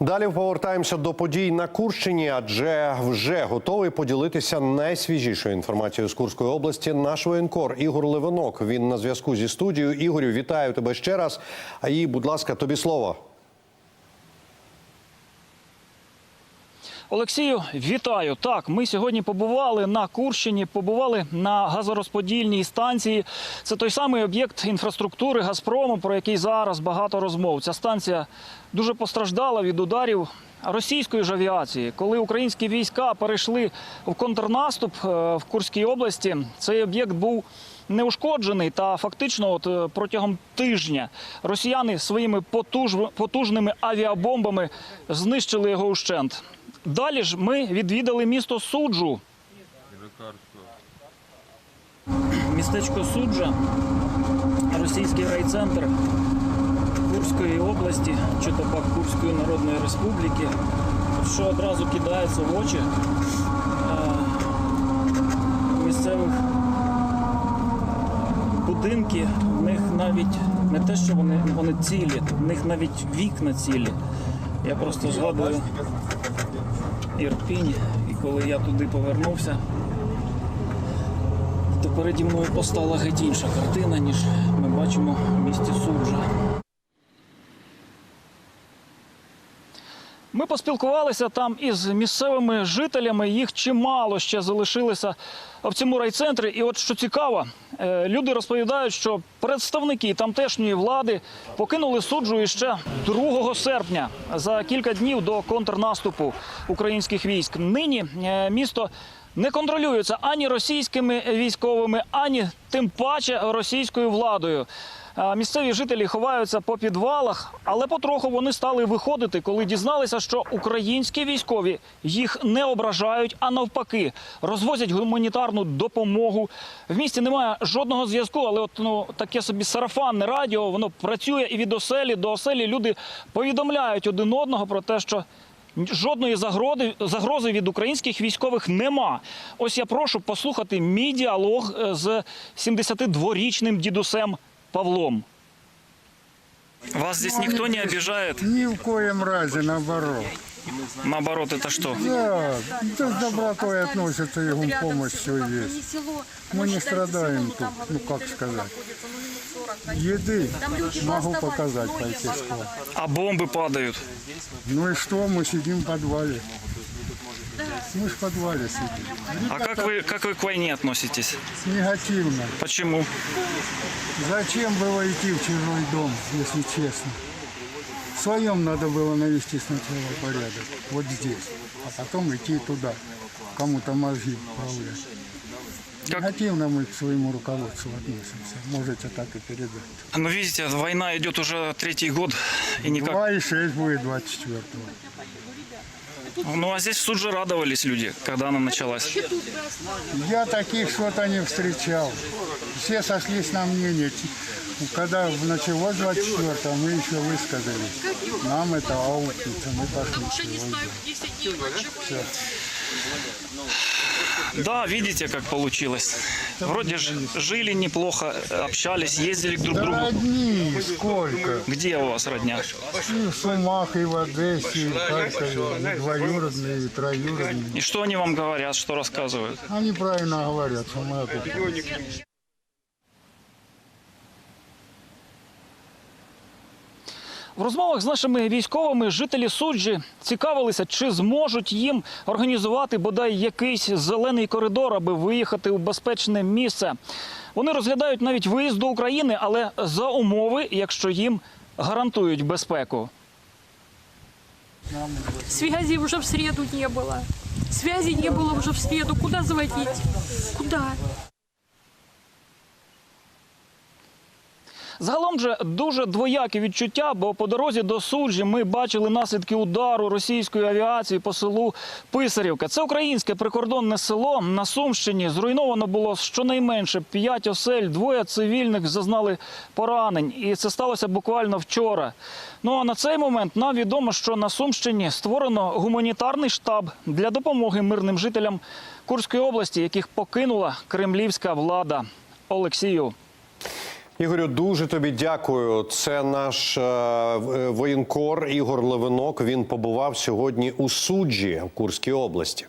Далі повертаємося до подій на Курщині, адже вже готовий поділитися найсвіжішою інформацією з Курської області. Наш воєнкор Ігор Левинок. Він на зв'язку зі студією. Ігорю, вітаю тебе ще раз. А і, будь ласка, тобі слово. Олексію, вітаю. Так, ми сьогодні побували на Курщині, побували на газорозподільній станції. Це той самий об'єкт інфраструктури Газпрому, про який зараз багато розмов. Ця станція дуже постраждала від ударів російської ж авіації. Коли українські війська перейшли в контрнаступ е, в Курській області, цей об'єкт був неушкоджений та фактично, от е, протягом тижня росіяни своїми потуж... потужними авіабомбами знищили його ущент. Далі ж ми відвідали місто Суджу. Містечко Суджа, російський райцентр Курської області, чи то пак Курської Народної Республіки. Що одразу кидається в очі е, місцевих будинки, в них навіть не те, що вони, вони цілі, в них навіть вікна цілі. Я просто згадую Ірпінь, і коли я туди повернувся, то переді мною постала геть інша картина, ніж ми бачимо в місті Суджа. Ми поспілкувалися там із місцевими жителями. Їх чимало ще залишилося в цьому райцентрі. І от що цікаво, е, люди розповідають, що представники тамтешньої влади покинули суджу іще 2 серпня за кілька днів до контрнаступу українських військ. Нині е, місто не контролюється ані російськими військовими, ані тим паче російською владою. Місцеві жителі ховаються по підвалах, але потроху вони стали виходити, коли дізналися, що українські військові їх не ображають, а навпаки, розвозять гуманітарну допомогу. В місті немає жодного зв'язку, але от ну таке собі сарафанне радіо, воно працює і від оселі до оселі. Люди повідомляють один одного про те, що Жодної загрози, загрози від українських військових нема. Ось я прошу послухати мій діалог е, з 72-річним дідусем Павлом. Вас здесь никто не обижает? Ни в коем разе, наоборот. Наоборот, это что? Да, да с добротой относятся, и помощь все есть. Мы не страдаем тут, ну как сказать. Еды могу показать пойти скоро. А бомбы падают. Ну и что, мы сидим в подвале. Мы ж в подвале сидим. А как вы, как вы к войне относитесь? Негативно. Почему? Зачем было идти в чужой дом, если честно? В своем надо было навести сначала порядок, вот здесь, а потом идти туда, кому-то мозги вправлять. Как- Негативно мы к своему руководству относимся, можете так и передать. Ну, видите, война идет уже третий год, и никак... 2,6 будет 24-го. Ну, а здесь в суд же радовались люди, когда она началась. Я таких что-то не встречал. Все сошлись на мнение. Когда началось 24 мы еще высказались. Нам это аукнется, мы пошли. Все. Да, видите, как получилось. Вроде ж жили неплохо, общались, ездили друг к Да другу. родни сколько. Где у вас родня? И в Сумах, и в Одессе, и в Харькове. И двоюродные, и троюродные. И что они вам говорят, что рассказывают? Они правильно говорят, что мы опять. В розмовах з нашими військовими жителі суджі цікавилися, чи зможуть їм організувати бодай якийсь зелений коридор, аби виїхати у безпечне місце. Вони розглядають навіть виїзд до України, але за умови, якщо їм гарантують безпеку. Связи уже в среду не было. Связи не было уже в среду. Куда звонить? Куда? Загалом же дуже двоякі відчуття, бо по дорозі до суджі ми бачили наслідки удару російської авіації по селу Писарівка. Це українське прикордонне село на Сумщині. Зруйновано було щонайменше п'ять осель, двоє цивільних зазнали поранень. І це сталося буквально вчора. Ну а на цей момент нам відомо, що на Сумщині створено гуманітарний штаб для допомоги мирним жителям Курської області, яких покинула кремлівська влада. Олексію. Ігорю, дуже тобі дякую. Це наш е, воєнкор Ігор Левинок. Він побував сьогодні у суджі в Курській області.